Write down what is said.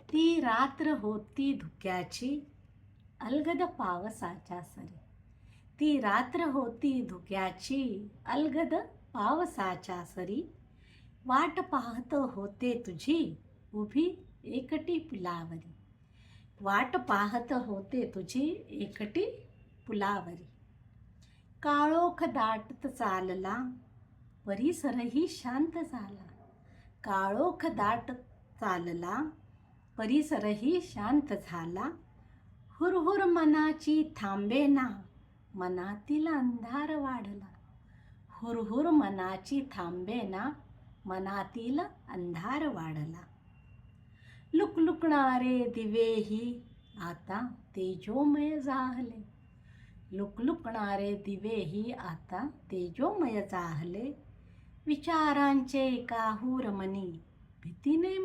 ती रात्र होती धुक्याची अलगद पावसाच्या सरी. ती रात्र होती धुक्याची अलगद पावसाच्या सरी. वाट पाहत होते तुझी उभी एकटी पुलावरी. वाट पाहत होते तुझी एकटी पुलावरी. काळोख दाटत चालला परिसरही शांत झाला. काळोख दाटत चालला परिसरही शांत झाला. हुरहुर मनाची थांबेना मनातील अंधार वाढला. हुरहुर मनाची थांबेना मनातील अंधार वाढला. लुकलुकणारे दिवेही आता तेजोमय जाहले. लुकलुकणारे दिवेही आता तेजोमय चाहले विचारांचे काहूर मनी भीतीने